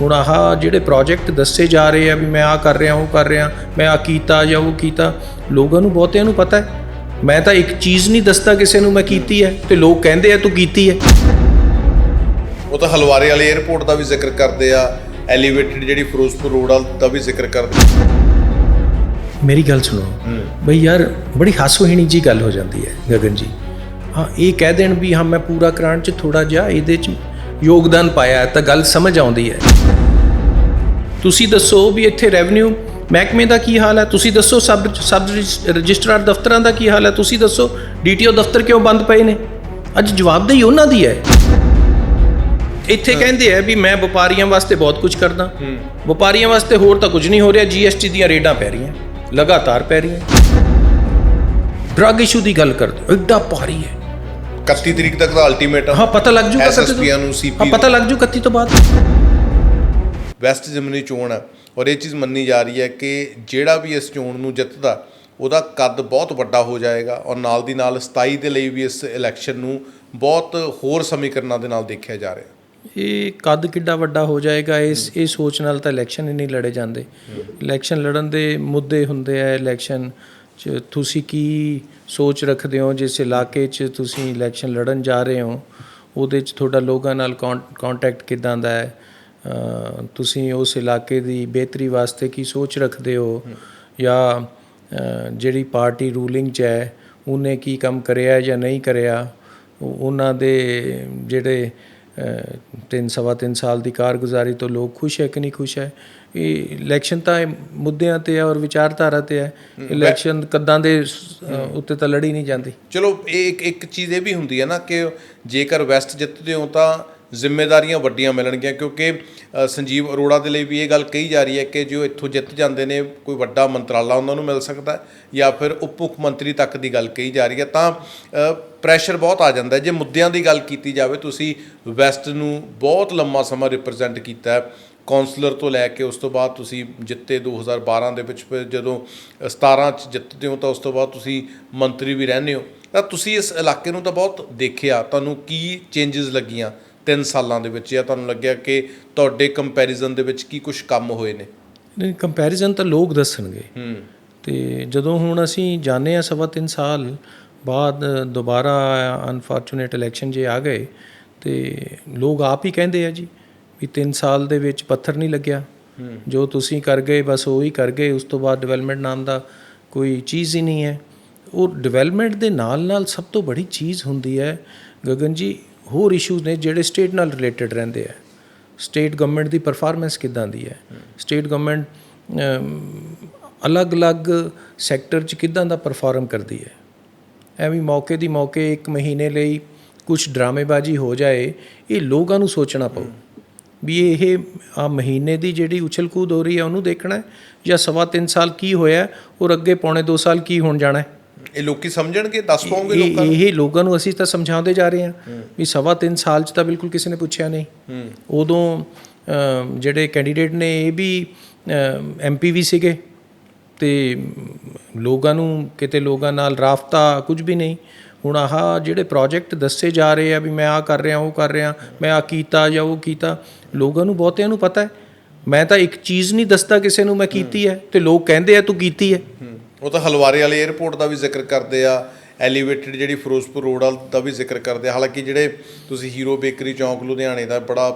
ਹੁਣ ਆਹ ਜਿਹੜੇ ਪ੍ਰੋਜੈਕਟ ਦੱਸੇ ਜਾ ਰਹੇ ਆ ਵੀ ਮੈਂ ਆ ਕਰ ਰਿਹਾ ਉਹ ਕਰ ਰਿਹਾ ਮੈਂ ਆ ਕੀਤਾ ਜਾਂ ਉਹ ਕੀਤਾ ਲੋਕਾਂ ਨੂੰ ਬਹੁਤਿਆਂ ਨੂੰ ਪਤਾ ਹੈ। ਮੈਂ ਤਾਂ ਇੱਕ ਚੀਜ਼ ਨਹੀਂ ਦੱਸਦਾ ਕਿਸੇ ਨੂੰ ਮੈਂ ਕੀਤੀ ਹੈ ਤੇ ਲੋਕ ਕਹਿੰਦੇ ਆ ਤੂੰ ਕੀਤੀ ਹੈ। ਉਹ ਤਾਂ ਹਲਵਾਰੇ ਵਾਲੇ 에ਅਰਪੋਰਟ ਦਾ ਵੀ ਜ਼ਿਕਰ ਕਰਦੇ ਆ ਐਲੀਵੇਟਡ ਜਿਹੜੀ ਫਿਰੋਜ਼ਪੁਰ ਰੋਡ ਦਾ ਵੀ ਜ਼ਿਕਰ ਕਰਦੇ ਮੇਰੀ ਗੱਲ ਸੁਣੋ ਬਈ ਯਾਰ ਬੜੀ ਹਾਸੋਹੀਣੀ ਜੀ ਗੱਲ ਹੋ ਜਾਂਦੀ ਹੈ ਗਗਨ ਜੀ। ਹਾਂ ਇਹ ਕਹਿ ਦੇਣ ਵੀ ਹਾਂ ਮੈਂ ਪੂਰਾ ਕਰਾਉਣ ਚ ਥੋੜਾ ਜਿਹਾ ਇਹਦੇ ਚ ਯੋਗਦਾਨ ਪਾਇਆ ਤਾਂ ਗੱਲ ਸਮਝ ਆਉਂਦੀ ਹੈ। ਤੁਸੀਂ ਦੱਸੋ ਵੀ ਇੱਥੇ ਰੈਵਨਿਊ ਮਹਿਕਮੇ ਦਾ ਕੀ ਹਾਲ ਹੈ? ਤੁਸੀਂ ਦੱਸੋ ਸਬ ਸਬ ਰਜਿਸਟਰਾਰ ਦਫ਼ਤਰਾਂ ਦਾ ਕੀ ਹਾਲ ਹੈ? ਤੁਸੀਂ ਦੱਸੋ ਡੀਟੀਓ ਦਫ਼ਤਰ ਕਿਉਂ ਬੰਦ ਪਏ ਨੇ? ਅੱਜ ਜਵਾਬਦੇਹੀ ਉਹਨਾਂ ਦੀ ਹੈ। ਇੱਥੇ ਕਹਿੰਦੇ ਆ ਵੀ ਮੈਂ ਵਪਾਰੀਆਂ ਵਾਸਤੇ ਬਹੁਤ ਕੁਝ ਕਰਦਾ। ਵਪਾਰੀਆਂ ਵਾਸਤੇ ਹੋਰ ਤਾਂ ਕੁਝ ਨਹੀਂ ਹੋ ਰਿਹਾ। ਜੀਐਸਟੀ ਦੀਆਂ ਰੇਡਾਂ ਪੈ ਰਹੀਆਂ। ਲਗਾਤਾਰ ਪੈ ਰਹੀਆਂ। ਡਰੱਗ ਇਸ਼ੂ ਦੀ ਗੱਲ ਕਰਦੇ ਐਡਾ ਭਾਰੀ ਹੈ। 31 ਤਰੀਕ ਤੱਕ ਦਾ ਅਲਟੀਮੇਟਮ ਹਾਂ ਪਤਾ ਲੱਗ ਜੂਗਾ SSP ਨੂੰ CP ਹਾਂ ਪਤਾ ਲੱਗ ਜੂ ਕੱਤੀ ਤੋਂ ਬਾਅਦ। ਵੈਸਟ ਜਿਮਨੀ ਚੋਣ ਹੈ ਔਰ ਇਹ ਚੀਜ਼ ਮੰਨੀ ਜਾ ਰਹੀ ਹੈ ਕਿ ਜਿਹੜਾ ਵੀ ਇਸ ਚੋਣ ਨੂੰ ਜਿੱਤਦਾ ਉਹਦਾ ਕੱਦ ਬਹੁਤ ਵੱਡਾ ਹੋ ਜਾਏਗਾ ਔਰ ਨਾਲ ਦੀ ਨਾਲ 27 ਦੇ ਲਈ ਵੀ ਇਸ ਇਲੈਕਸ਼ਨ ਨੂੰ ਬਹੁਤ ਹੋਰ ਸਮੀਕਰਨਾਂ ਦੇ ਨਾਲ ਦੇਖਿਆ ਜਾ ਰਿਹਾ। ਇਹ ਕੱਦ ਕਿੱਡਾ ਵੱਡਾ ਹੋ ਜਾਏਗਾ ਇਸ ਇਹ ਸੋਚ ਨਾਲ ਤਾਂ ਇਲੈਕਸ਼ਨ ਹੀ ਨਹੀਂ ਲੜੇ ਜਾਂਦੇ। ਇਲੈਕਸ਼ਨ ਲੜਨ ਦੇ ਮੁੱਦੇ ਹੁੰਦੇ ਆ ਇਲੈਕਸ਼ਨ ਚ ਤੁਸੀਂ ਕੀ ਸੋਚ ਰੱਖਦੇ ਹੋ? ਜਿਸ ਇਲਾਕੇ 'ਚ ਤੁਸੀਂ ਇਲੈਕਸ਼ਨ ਲੜਨ ਜਾ ਰਹੇ ਹੋ ਉਹਦੇ 'ਚ ਤੁਹਾਡਾ ਲੋਕਾਂ ਨਾਲ ਕੰਟੈਕਟ ਕਿਦਾਂ ਦਾ ਹੈ? ਤੁਸੀਂ ਉਸ ਇਲਾਕੇ ਦੀ ਬਿਹਤਰੀ ਵਾਸਤੇ ਕੀ ਸੋਚ ਰੱਖਦੇ ਹੋ? ਜਾਂ ਜਿਹੜੀ ਪਾਰਟੀ ਰੂਲਿੰਗ 'ਚ ਹੈ ਉਹਨੇ ਕੀ ਕੰਮ ਕਰਿਆ ਜਾਂ ਨਹੀਂ ਕਰਿਆ? ਉਹ- ਉਹਨਾਂ ਦੇ ਜਿਹੜੇ ਤਿੰਨ ਸਵਾ ਤਿੰਨ ਸਾਲ ਦੀ ਕਾਰਗੁਜ਼ਾਰੀ ਤੋਂ ਲੋਕ ਖੁਸ਼ ਹੈ ਕਿ ਨਹੀਂ ਖੁਸ਼ ਹੈ? ਇਹ ਇਲੈਕਸ਼ਨ ਤਾਂ ਮੁੱਦਿਆਂ ਤੇ ਹੈ ਔਰ ਵਿਚਾਰਧਾਰਾ ਤੇ ਹੈ। ਇਲੈਕਸ਼ਨ ਕਦਾਂ ਦੇ ਉੱਤੇ ਤਾਂ ਲੜੀ ਨਹੀਂ ਜਾਂਦੀ। ਚਲੋ ਇਹ ਇੱਕ ਇੱਕ ਚੀਜ਼ ਇਹ ਵੀ ਹੁੰਦੀ ਹੈ ਨਾ ਕਿ ਜੇਕਰ ਵੈਸਟ ਜਿੱਤਦੇ ਹੋ ਤਾਂ ਜ਼ਿੰਮੇਵਾਰੀਆਂ ਵੱਡੀਆਂ ਮਿਲਣਗੀਆਂ, ਕਿਉਂਕਿ ਸੰਜੀਵ ਅਰੋੜਾ ਦੇ ਲਈ ਵੀ ਇਹ ਗੱਲ ਕਹੀ ਜਾ ਰਹੀ ਹੈ ਕਿ ਜੋ ਇੱਥੋਂ ਜਿੱਤ ਜਾਂਦੇ ਨੇ, ਕੋਈ ਵੱਡਾ ਮੰਤਰਾਲਾ ਉਹਨਾਂ ਨੂੰ ਮਿਲ ਸਕਦਾ ਜਾਂ ਫਿਰ ਉਪ ਮੁੱਖ ਮੰਤਰੀ ਤੱਕ ਦੀ ਗੱਲ ਕਹੀ ਜਾ ਰਹੀ ਹੈ, ਤਾਂ ਪ੍ਰੈਸ਼ਰ ਬਹੁਤ ਆ ਜਾਂਦਾ ਜੇ ਮੁੱਦਿਆਂ ਦੀ ਗੱਲ ਕੀਤੀ ਜਾਵੇ, ਤੁਸੀਂ ਵੈਸਟ ਨੂੰ ਬਹੁਤ ਲੰਮਾ ਸਮਾਂ ਰਿਪਰੈਜ਼ੈਂਟ ਕੀਤਾ ਹੈ। ਕਾਉਂਸਲਰ ਤੋਂ ਲੈ ਕੇ ਉਸ ਤੋਂ ਬਾਅਦ ਤੁਸੀਂ ਜਿੱਤੇ 2012 ਦੇ ਵਿੱਚ, ਫਿਰ ਜਦੋਂ 17 ਚ ਜਿੱਤਦੇ ਹੋ, ਤਾਂ ਉਸ ਤੋਂ ਬਾਅਦ ਤੁਸੀਂ ਮੰਤਰੀ ਵੀ ਰਹਿੰਦੇ ਹੋ। ਤਾਂ ਤੁਸੀਂ ਇਸ ਇਲਾਕੇ ਨੂੰ ਤਾਂ ਬਹੁਤ ਦੇਖਿਆ, ਤੁਹਾਨੂੰ ਕੀ ਚੇਂਜਸ ਲੱਗੀਆਂ? 3 ਸਾਲਾਂ ਦੇ ਵਿੱਚ ਜਾਂ ਤੁਹਾਨੂੰ ਲੱਗਿਆ ਕਿ ਤੁਹਾਡੇ ਕੰਪੈਰੀਜ਼ਨ ਦੇ ਵਿੱਚ ਕੀ ਕੁਝ ਕੰਮ ਹੋਏ ਨੇ? ਨਹੀਂ ਕੰਪੈਰੀਜ਼ਨ ਤਾਂ ਲੋਕ ਦੱਸਣਗੇ। ਹੂੰ। ਤੇ ਜਦੋਂ ਹੁਣ ਅਸੀਂ ਜਾਣੇ ਆ ਸਵਾ ਤਿੰਨ ਸਾਲ ਬਾਅਦ ਦੁਬਾਰਾ ਅਨਫੋਰਚੂਨੇਟ ਇਲੈਕਸ਼ਨ ਜੇ ਆ ਗਏ ਤੇ ਲੋਕ ਆਪ ਹੀ ਕਹਿੰਦੇ ਆ ਜੀ ਵੀ 3 ਸਾਲ ਦੇ ਵਿੱਚ ਪੱਥਰ ਨਹੀਂ ਲੱਗਿਆ। ਜੋ ਤੁਸੀਂ ਕਰ ਗਏ ਬਸ ਉਹੀ ਕਰ ਗਏ ਉਸ ਤੋਂ ਬਾਅਦ ਡਿਵੈਲਪਮੈਂਟ ਨਾਮ ਦਾ ਕੋਈ ਚੀਜ਼ ਹੀ ਨਹੀਂ ਹੈ। ਉਹ ਡਿਵੈਲਪਮੈਂਟ ਦੇ ਨਾਲ ਨਾਲ ਸਭ ਤੋਂ ਬੜੀ ਚੀਜ਼ ਹੁੰਦੀ ਹੈ ਗਗਨ ਜੀ ਹੋਰ ਇਸ਼ੂਜ਼ ਨੇ ਜਿਹੜੇ ਸਟੇਟ ਨਾਲ ਰਿਲੇਟਡ ਰਹਿੰਦੇ ਆ। ਸਟੇਟ ਗਵਰਨਮੈਂਟ ਦੀ ਪਰਫਾਰਮੈਂਸ ਕਿਦਾਂ ਦੀ ਹੈ? ਸਟੇਟ ਗਵਰਨਮੈਂਟ ਅਲੱਗ-ਅਲੱਗ ਸੈਕਟਰ 'ਚ ਕਿਦਾਂ ਦਾ ਪਰਫਾਰਮ ਕਰਦੀ ਹੈ? ਐਵੇਂ ਮੌਕੇ ਦੀ ਮੌਕੇ ਇੱਕ ਮਹੀਨੇ ਲਈ ਕੁਝ ਡਰਾਮੇਬਾਜ਼ੀ ਹੋ ਜਾਏ, ਇਹ ਲੋਕਾਂ ਨੂੰ ਸੋਚਣਾ ਪਊ। ਵੀ ਇਹ ਆ ਮਹੀਨੇ ਦੀ ਜਿਹੜੀ ਉਛਲ ਕੂਦ ਹੋ ਰਹੀ ਹੈ, ਉਹਨੂੰ ਦੇਖਣਾ ਹੈ? ਜਾਂ ਸਵਾ ਤਿੰਨ ਸਾਲ ਕੀ ਹੋਇਆ ਔਰ ਅੱਗੇ ਪੌਣੇ 2 ਸਾਲ ਕੀ ਹੋਣ ਜਾਣਾ ਹੈ? ਇਹ ਲੋਕੀ ਸਮਝਣਗੇ ਦੱਸ ਪਾਉਂਗੇ ਲੋਕਾਂ ਨੂੰ। ਇਹ ਲੋਕਾਂ ਨੂੰ ਅਸੀਂ ਤਾਂ ਸਮਝਾਉਂਦੇ ਜਾ ਰਹੇ ਹਾਂ ਵੀ ਸਵਾ ਤਿੰਨ ਸਾਲ 'ਚ ਤਾਂ ਬਿਲਕੁਲ ਕਿਸੇ ਨੇ ਪੁੱਛਿਆ ਨਹੀਂ। ਉਦੋਂ ਜਿਹੜੇ ਕੈਂਡੀਡੇਟ ਨੇ ਇਹ ਵੀ ਐਮਪੀ ਵੀ ਸੀਗੇ ਤੇ ਲੋਕਾਂ ਨੂੰ ਕਿਤੇ ਲੋਕਾਂ ਨਾਲ ਰਾਫਤਾ ਕੁਝ ਵੀ ਨਹੀਂ। ਹੁਣ ਆਹ ਜਿਹੜੇ ਪ੍ਰੋਜੈਕਟ ਦੱਸੇ ਜਾ ਰਹੇ ਆ ਵੀ ਮੈਂ ਆ ਕਰ ਰਿਹਾ ਉਹ ਕਰ ਰਿਹਾ ਮੈਂ ਆ ਕੀਤਾ ਜਾਂ ਉਹ ਕੀਤਾ ਲੋਕਾਂ ਨੂੰ ਬਹੁਤਿਆਂ ਨੂੰ ਪਤਾ ਹੈ। ਮੈਂ ਤਾਂ ਇੱਕ ਚੀਜ਼ ਨਹੀਂ ਦੱਸਦਾ ਕਿਸੇ ਨੂੰ ਮੈਂ ਕੀਤੀ ਹੈ। ਤੇ ਲੋਕ ਕਹਿੰਦੇ ਆ ਤੂੰ ਕੀਤੀ ਹੂੰ। ਉਹ ਤਾਂ ਹਲਵਾਰੇ ਵਾਲੇ 에ਅਰਪੋਰਟ ਦਾ ਵੀ ਜ਼ਿਕਰ ਕਰਦੇ ਆ ਐਲੀਵੇਟਡ ਜਿਹੜੀ ਫਿਰੋਜ਼ਪੁਰ ਰੋਡ ਆ ਦਾ ਵੀ ਜ਼ਿਕਰ ਕਰਦੇ ਆ। ਹਾਲਾਂਕਿ ਜਿਹੜੇ ਤੁਸੀਂ ਹੀਰੋ ਬੇਕਰੀ ਚੌਂਕ ਲੁਧਿਆਣੇ ਦਾ ਬੜਾ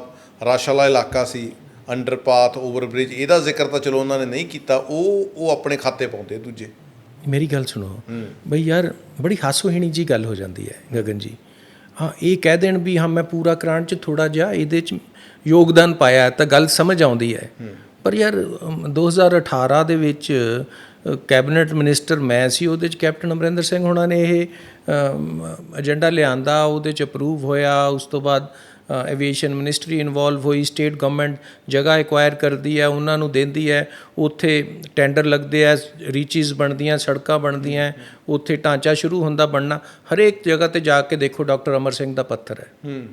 ਰਸ਼ ਵਾਲਾ ਇਲਾਕਾ ਸੀ ਅੰਡਰਪਾਥ ਓਵਰਬ੍ਰਿਜ ਇਹਦਾ ਜ਼ਿਕਰ ਤਾਂ ਚਲੋ ਉਹਨਾਂ ਨੇ ਨਹੀਂ ਕੀਤਾ ਉਹ ਉਹ ਆਪਣੇ ਖਾਤੇ ਪਾਉਂਦੇ ਦੂਜੇ। ਮੇਰੀ ਗੱਲ ਸੁਣੋ। ਬਈ ਯਾਰ ਬੜੀ ਹਾਸੋਹੀਣੀ ਜੀ ਗੱਲ ਹੋ ਜਾਂਦੀ ਹੈ ਗਗਨ ਜੀ। ਹਾਂ ਇਹ ਕਹਿ ਦੇਣ ਵੀ ਹਾਂ ਮੈਂ ਪੂਰਾ ਕਰਾਉਣ ਚ ਥੋੜਾ ਜਿਹਾ ਇਹਦੇ ਚ ਯੋਗਦਾਨ ਪਾਇਆ ਤਾਂ ਗੱਲ ਸਮਝ ਆਉਂਦੀ ਹੈ। ਪਰ ਯਾਰ ਅਮ, 2018 ਦੇ ਵਿੱਚ ਕੈਬਨਿਟ ਮਿਨਿਸਟਰ ਮੈਂ ਸੀ ਉਹਦੇ ਚ ਕੈਪਟਨ ਅਮਰਿੰਦਰ ਸਿੰਘ ਹੋਣਾ ਨੇ ਇਹ ਏਜੰਡਾ ਲਿਆਂਦਾ ਉਹਦੇ ਚ ਅਪਰੂਵ ਹੋਇਆ ਉਸ ਤੋਂ ਬਾਅਦ ਐਵੀਏਸ਼ਨ ਮਿਨਿਸਟਰੀ ਇਨਵੋਲਵ ਹੋਈ ਸਟੇਟ ਗਵਰਨਮੈਂਟ ਜਗ੍ਹਾ ਐਕਵਾਇਰ ਕਰਦੀ ਹੈ ਉਹਨਾਂ ਨੂੰ ਦਿੰਦੀ ਹੈ ਉੱਥੇ ਟੈਂਡਰ ਲੱਗਦੇ ਆ ਰੀਚਿਸ ਬਣਦੀਆਂ ਸੜਕਾਂ ਬਣਦੀਆਂ ਉੱਥੇ ਢਾਂਚਾ ਸ਼ੁਰੂ ਹੁੰਦਾ ਬਣਨਾ ਹਰੇਕ ਜਗ੍ਹਾ ਤੇ ਜਾ ਕੇ ਦੇਖੋ ਡਾਕਟਰ ਅਮਰ ਸਿੰਘ ਦਾ ਪੱਥਰ ਹੈ। ਹੂੰ।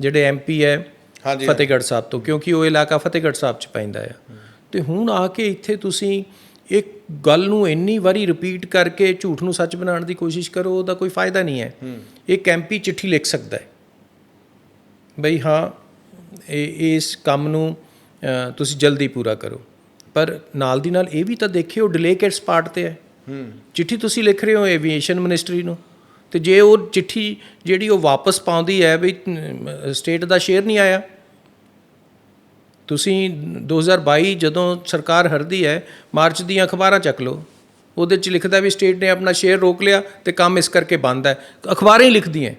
ਜਿਹੜੇ ਐਮਪੀ ਹੈ ਹਾਂਜੀ ਫਤਿਹਗੜ੍ਹ ਸਾਹਿਬ ਤੋਂ ਕਿਉਂਕਿ ਉਹ ਇਲਾਕਾ ਫਤਿਹਗੜ੍ਹ ਸਾਹਿਬ ਚ ਪੈਂਦਾ ਆ। ਤੇ ਹੁਣ ਆ ਕੇ ਇੱਥੇ ਤੁਸੀਂ ਇੱਕ ਗੱਲ ਨੂੰ ਇੰਨੀ ਵਾਰੀ ਰਿਪੀਟ ਕਰਕੇ ਝੂਠ ਨੂੰ ਸੱਚ ਬਣਾਉਣ ਦੀ ਕੋਸ਼ਿਸ਼ ਕਰੋ ਉਹਦਾ ਕੋਈ ਫਾਇਦਾ ਨਹੀਂ ਹੈ। ਇੱਕ ਐਮਪੀ ਚਿੱਠੀ ਲਿਖ ਸਕਦਾ ਹੈ। ਬਈ ਹਾਂ ਇਹ ਇਸ ਕੰਮ ਨੂੰ ਤੁਸੀਂ ਜਲਦੀ ਪੂਰਾ ਕਰੋ। ਪਰ ਨਾਲ ਦੀ ਨਾਲ ਇਹ ਵੀ ਤਾਂ ਦੇਖਿਓ ਡਿਲੇ ਕਿਸ ਪਾਰਟ ਤੇ ਹੈ। ਹੂੰ। ਚਿੱਠੀ ਤੁਸੀਂ ਲਿਖ ਰਹੇ ਹੋ ਐਵੀਏਸ਼ਨ ਮਿਨਿਸਟਰੀ ਨੂੰ। ਤੇ ਜੇ ਉਹ ਚਿੱਠੀ ਜਿਹੜੀ ਉਹ ਵਾਪਸ ਪਾਉਂਦੀ ਹੈ ਵੀ ਸਟੇਟ ਦਾ ਸ਼ੇਅਰ ਨਹੀਂ ਆਇਆ ਤੁਸੀਂ 2022 ਜਦੋਂ ਸਰਕਾਰ ਹਰਦੀ ਹੈ ਮਾਰਚ ਦੀਆਂ ਅਖਬਾਰਾਂ ਚੱਕ ਲਓ। ਉਹਦੇ ਚ ਲਿਖਦਾ ਵੀ ਸਟੇਟ ਨੇ ਆਪਣਾ ਸ਼ੇਅਰ ਰੋਕ ਲਿਆ ਤੇ ਕੰਮ ਇਸ ਕਰਕੇ ਬੰਦ ਹੈ। ਅਖਬਾਰਾਂ ਹੀ ਲਿਖਦੀਆਂ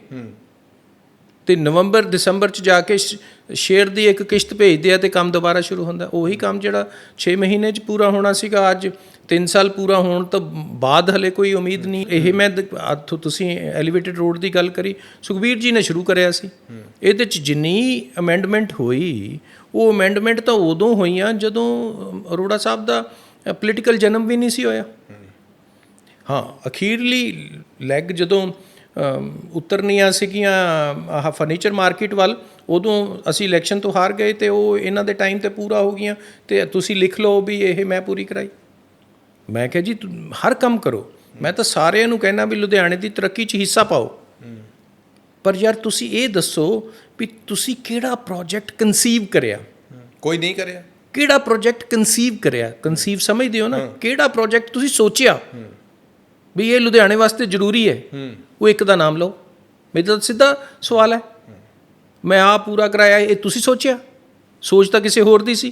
ਤੇ ਨਵੰਬਰ ਦਸੰਬਰ ਚ ਜਾ ਕੇ ਸ਼ੇਅਰ ਦੀ ਇੱਕ ਕਿਸ਼ਤ ਭੇਜਦੇ ਆ ਤੇ ਕੰਮ ਦੁਬਾਰਾ ਸ਼ੁਰੂ ਹੁੰਦਾ। ਉਹੀ ਕੰਮ ਜਿਹੜਾ 6 ਮਹੀਨੇ ਚ ਪੂਰਾ ਹੋਣਾ ਸੀਗਾ ਅੱਜ 3 ਸਾਲ ਪੂਰਾ ਹੋਣ ਤੋਂ ਬਾਅਦ ਹਲੇ ਕੋਈ ਉਮੀਦ ਨਹੀਂ। ਇਹ ਮੈਂ ਤੁਸੀਂ ਐਲੀਵੇਟਡ ਰੋਡ ਦੀ ਗੱਲ ਕਰੀ। ਸੁਖਬੀਰ ਜੀ ਨੇ ਸ਼ੁਰੂ ਕਰਿਆ ਸੀ। ਇਹਦੇ ਚ ਜਿੰਨੀ ਅਮੈਂਡਮੈਂਟ ਹੋਈ ਉਹ ਅਮੈਂਡਮੈਂਟ ਤਾਂ ਉਦੋਂ ਹੋਈਆਂ ਜਦੋਂ ਅਰੋੜਾ ਸਾਹਿਬ ਦਾ ਪੋਲੀਟੀਕਲ ਜਨਮ ਵੀ ਨਹੀਂ ਸੀ ਹੋਇਆ। ਹਾਂ ਅਖੀਰਲੀ ਲੈਗ ਜਦੋਂ ਉਤਰਨੀਆਂ ਸੀਗੀਆਂ ਆਹ ਫਰਨੀਚਰ ਮਾਰਕੀਟ ਵੱਲ ਉਦੋਂ ਅਸੀਂ ਇਲੈਕਸ਼ਨ ਤੋਂ ਹਾਰ ਗਏ ਤੇ ਉਹ ਇਹਨਾਂ ਦੇ ਟਾਈਮ ਤੇ ਪੂਰਾ ਹੋ ਗਈਆਂ ਤੇ ਤੁਸੀਂ ਲਿਖ ਲਓ ਵੀ ਇਹ ਮੈਂ ਪੂਰੀ ਕਰਾਈ। ਮੈਂ ਕਿਹਾ ਜੀ ਹਰ ਕੰਮ ਕਰੋ। ਮੈਂ ਤਾਂ ਸਾਰਿਆਂ ਨੂੰ ਕਹਿਣਾ ਵੀ ਲੁਧਿਆਣੇ ਦੀ ਤਰੱਕੀ 'ਚ ਹਿੱਸਾ ਪਾਓ। ਪਰ ਯਾਰ ਤੁਸੀਂ ਇਹ ਦੱਸੋ ਵੀ ਤੁਸੀਂ ਕਿਹੜਾ ਪ੍ਰੋਜੈਕਟ ਕਨਸੀਵ ਕਰਿਆ? ਕੋਈ ਨਹੀਂ ਕਰਿਆ। ਕਿਹੜਾ ਪ੍ਰੋਜੈਕਟ ਕਨਸੀਵ ਕਰਿਆ? ਕਨਸੀਵ ਸਮਝਦੇ ਹੋ ਨਾ? ਕਿਹੜਾ ਪ੍ਰੋਜੈਕਟ ਤੁਸੀਂ ਸੋਚਿਆ? ਵੀ ਇਹ ਲੁਧਿਆਣੇ ਵਾਸਤੇ ਜ਼ਰੂਰੀ ਹੈ? ਉਹ ਇੱਕ ਦਾ ਨਾਮ ਲਓ। ਮੇਰਾ ਤਾਂ ਸਿੱਧਾ ਸਵਾਲ ਹੈ। ਮੈਂ ਆ ਪੂਰਾ ਕਰਾਇਆ ਇਹ ਤੁਸੀਂ ਸੋਚਿਆ? ਸੋਚ ਤਾਂ ਕਿਸੇ ਹੋਰ ਦੀ ਸੀ।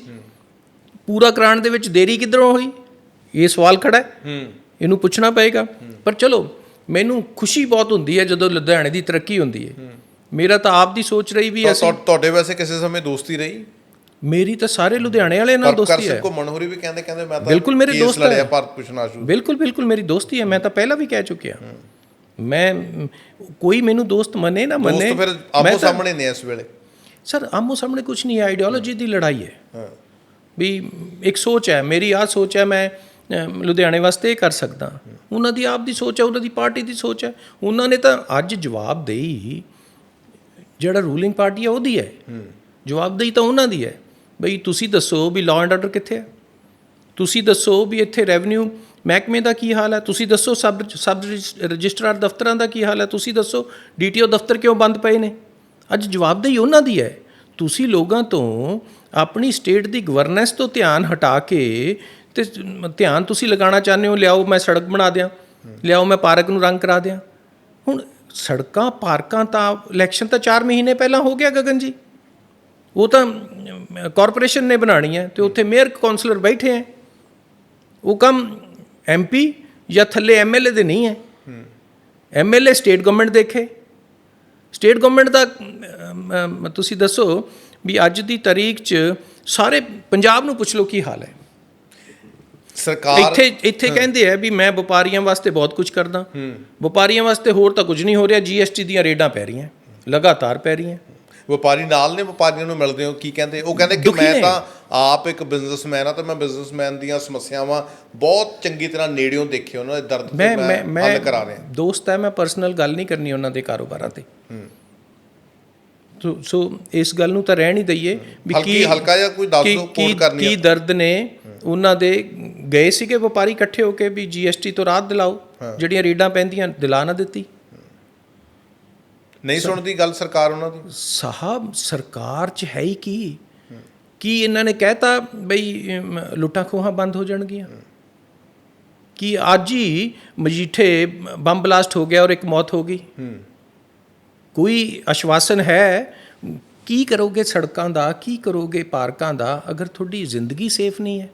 ਪੂਰਾ ਕਰਾਉਣ ਦੇ ਵਿੱਚ ਦੇਰੀ ਕਿੱਧਰੋਂ ਹੋਈ? ਇਹ ਸਵਾਲ ਖੜਾ ਹੂੰ। ਇਹਨੂੰ ਪੁੱਛਣਾ ਪਏਗਾ। ਪਰ ਚਲੋ ਮੈਨੂੰ ਖੁਸ਼ੀ ਬਹੁਤ ਹੁੰਦੀ ਹੈ ਜਦੋਂ ਲੁਧਿਆਣੇ ਦੀ ਤਰੱਕੀ ਹੁੰਦੀ ਹੈ। ਮੇਰਾ ਤਾਂ ਆਪ ਦੀ ਸੋਚ ਰਹੀ ਵੀ ਅਸੀਂ ਤੁਹਾ- ਤੁਹਾਡੇ ਵੈਸੇ ਕਿਸੇ ਸਮੇਂ ਦੋਸਤੀ ਰਹੀ? ਮੇਰੀ ਤਾਂ ਸਾਰੇ ਲੁਧਿਆਣੇ ਵਾਲੇ ਨਾਲ ਦੋਸਤੀ ਹੈ। ਘੁੰਮਣ ਹੋਰੀ ਵੀ ਕਹਿੰਦੇ ਕਹਿੰਦੇ ਮੈਂ ਤਾਂ ਬਿਲਕੁਲ ਮੇਰੇ ਦੋਸਤ ਹੈ। ਭਾਰਤ ਭੂਸ਼ਣ ਆਸ਼ੂ ਬਿਲਕੁਲ ਬਿਲਕੁਲ ਮੇਰੀ ਦੋਸਤੀ ਹੈ ਮੈਂ ਤਾਂ ਪਹਿਲਾਂ ਵੀ ਕਹਿ ਚੁੱਕਿਆ। ਮੈਂ ਕੋਈ ਮੈਨੂੰ ਦੋਸਤ ਮੰਨੇ ਨਾ ਮੰਨੇ ਦੋਸਤ ਫਿਰ ਆਪੋ ਸਾਹਮਣੇ ਨੇ ਇਸ ਵੇਲੇ। ਸਰ ਆਮੋ ਸਾਹਮਣੇ ਕੁਝ ਨਹੀਂ ਹੈ ਆਈਡੀਓਲੋਜੀ ਦੀ ਲੜਾਈ ਹੈ। ਵੀ ਇੱਕ ਸੋਚ ਹੈ ਮੇਰੀ ਆਹ ਸੋਚ ਹੈ ਮੈਂ ਲੁਧਿਆਣੇ ਵਾਸਤੇ ਇਹ ਕਰ ਸਕਦਾ। ਉਹਨਾਂ ਦੀ ਆਪ ਦੀ ਸੋਚ ਹੈ ਉਹਨਾਂ ਦੀ ਪਾਰਟੀ ਦੀ ਸੋਚ ਹੈ। ਉਹਨਾਂ ਨੇ ਤਾਂ ਅੱਜ ਜਵਾਬ ਦੇਈ ਜਿਹੜਾ ਰੂਲਿੰਗ ਪਾਰਟੀ ਹੈ ਉਹਦੀ ਹੈ। ਜਵਾਬਦੇਹੀ ਤਾਂ ਉਹਨਾਂ ਦੀ ਹੈ। ਬਈ ਤੁਸੀਂ ਦੱਸੋ ਵੀ ਲਾਅ ਐਂਡ ਆਰਡਰ ਕਿੱਥੇ ਹੈ ਤੁਸੀਂ ਦੱਸੋ ਵੀ ਇੱਥੇ ਰੈਵਨਿਊ ਮਹਿਕਮੇ ਦਾ ਕੀ ਹਾਲ ਹੈ? ਤੁਸੀਂ ਦੱਸੋ ਸਬ ਸਬ ਰਜਿਸਟਰਾਰ ਦਫ਼ਤਰਾਂ ਦਾ ਕੀ ਹਾਲ ਹੈ? ਤੁਸੀਂ ਦੱਸੋ ਡੀਟੀਓ ਦਫ਼ਤਰ ਕਿਉਂ ਬੰਦ ਪਏ ਨੇ? ਅੱਜ ਜਵਾਬਦੇਹੀ ਉਹਨਾਂ ਦੀ ਹੈ। ਤੁਸੀਂ ਲੋਕਾਂ ਤੋਂ ਆਪਣੀ ਸਟੇਟ ਦੀ ਗਵਰਨੈਂਸ ਤੋਂ ਧਿਆਨ ਹਟਾ ਕੇ ਤੇ ਧਿਆਨ ਤੁਸੀਂ ਲਗਾਉਣਾ ਚਾਹੁੰਦੇ ਹੋ ਲਿਆਓ ਮੈਂ ਸੜਕ ਬਣਾ ਦਿਆਂ ਲਿਆਓ ਮੈਂ ਪਾਰਕ ਨੂੰ ਰੰਗ ਕਰਾ ਦਿਆਂ। ਹੁਣ ਸੜਕਾਂ, ਪਾਰਕਾਂ ਤਾਂ ਇਲੈਕਸ਼ਨ ਤਾਂ 4 ਮਹੀਨੇ ਪਹਿਲਾਂ ਹੋ ਗਿਆ ਗਗਨ ਜੀ। ਉਹ ਤਾਂ ਕਾਰਪੋਰੇਸ਼ਨ ਨੇ ਬਣਾਣੀ ਹੈ ਤੇ ਉੱਥੇ ਮੇਅਰ ਕਾਉਂਸਲਰ ਬੈਠੇ ਹੈ। ਉਹ ਕੰਮ ਐਮਪੀ ਜਾਂ ਥੱਲੇ ਐਮਐਲਏ ਦੇ ਨਹੀਂ ਹੈ। ਐਮਐਲਏ ਸਟੇਟ ਗਵਰਨਮੈਂਟ ਦੇਖੇ। ਸਟੇਟ ਗਵਰਨਮੈਂਟ ਦਾ ਤੁਸੀਂ ਦੱਸੋ ਵੀ ਅੱਜ ਦੀ ਤਾਰੀਖ 'ਚ ਸਾਰੇ ਪੰਜਾਬ ਨੂੰ ਪੁੱਛ ਲਓ ਕੀ ਹਾਲ ਹੈ। ਸਰਕਾਰ ਇੱਥੇ ਇੱਥੇ ਕਹਿੰਦੇ ਆ ਵੀ ਮੈਂ ਵਪਾਰੀਆਂ ਵਾਸਤੇ ਬਹੁਤ ਕੁਝ ਕਰਦਾ। ਵਪਾਰੀਆਂ ਵਾਸਤੇ ਹੋਰ ਤਾਂ ਕੁਝ ਨਹੀਂ ਹੋ ਰਿਹਾ ਜੀਐਸਟੀ ਦੀਆਂ ਰੇਡਾਂ ਪੈ ਰਹੀਆਂ ਲਗਾਤਾਰ ਪੈ ਰਹੀਆਂ। ਵਪਾਰੀ ਨਾਲ ਨੇ ਵਪਾਰੀਆਂ ਨੂੰ ਮਿਲਦੇ ਹੋ ਕੀ ਕਹਿੰਦੇ? ਉਹ ਕਹਿੰਦੇ ਕਿ ਮੈਂ। ਤਾਂ ਆਪ ਇੱਕ ਬਿਜ਼ਨਸਮੈਨ ਆ ਤੇ ਮੈਂ ਬਿਜ਼ਨਸਮੈਨ ਦੀਆਂ ਸਮੱਸਿਆਵਾਂ ਬਹੁਤ ਚੰਗੀ ਤਰ੍ਹਾਂ ਨੇੜਿਓਂ ਦੇਖੇ ਉਹਨਾਂ ਦੇ ਦਰਦ ਤੋਂ ਮੈਂ ਹੱਲ ਕਰਾ ਰਿਹਾ। ਦੋਸਤ ਹੈ ਮੈਂ ਪਰਸਨਲ ਗੱਲ ਨਹੀਂ ਕਰਨੀ ਉਹਨਾਂ ਦੇ ਕਾਰੋਬਾਰਾਂ ਤੇ। ਸੋ ਸੋ ਇਸ ਗੱਲ ਨੂੰ ਤਾਂ ਰਹਿਣ ਹੀ ਦਈਏ ਵੀ ਹਲਕੀ ਕੀ ਹਲਕਾ ਜਿਹਾ ਕੋਈ ਦੱਸ ਦਿਓ ਕੋਡ ਕਰਨੀ ਕੀ। ਦਰਦ ਨੇ ਉਹਨਾਂ ਦੇ ਗਏ ਸੀਗੇ ਵਪਾਰੀ ਇਕੱਠੇ ਹੋ ਕੇ ਵੀ ਜੀਐਸਟੀ ਤੋਂ ਰਾਹਤ ਦਿਲਾਓ ਜਿਹੜੀਆਂ ਰੀਡਾਂ ਪੈਂਦੀਆਂ ਦਿਲਾ ਨਾ ਦਿੱਤੀ। ਨਹੀਂ ਸੁਣਦੀ ਗੱਲ ਸਰਕਾਰ ਉਹਨਾਂ ਦੀ? ਸਾਹਿਬ ਸਰਕਾਰ 'ਚ ਹੈ ਹੀ ਕੀ? ਕੀ ਇਹਨਾਂ ਨੇ ਕਹਿਤਾ ਬਈ ਲੁੱਟਾਂ ਖੋਹਾਂ ਬੰਦ ਹੋ ਜਾਣਗੀਆਂ? ਕੀ ਅੱਜ ਹੀ ਮਜੀਠੇ ਬੰਬ ਬਲਾਸਟ ਹੋ ਗਿਆ ਔਰ ਇੱਕ ਮੌਤ ਹੋ ਗਈ? ਕੋਈ ਆਸ਼ਵਾਸਨ ਹੈ? ਕੀ ਕਰੋਗੇ ਸੜਕਾਂ ਦਾ ਕੀ ਕਰੋਗੇ ਪਾਰਕਾਂ ਦਾ? ਅਗਰ ਤੁਹਾਡੀ ਜ਼ਿੰਦਗੀ ਸੇਫ ਨਹੀਂ ਹੈ।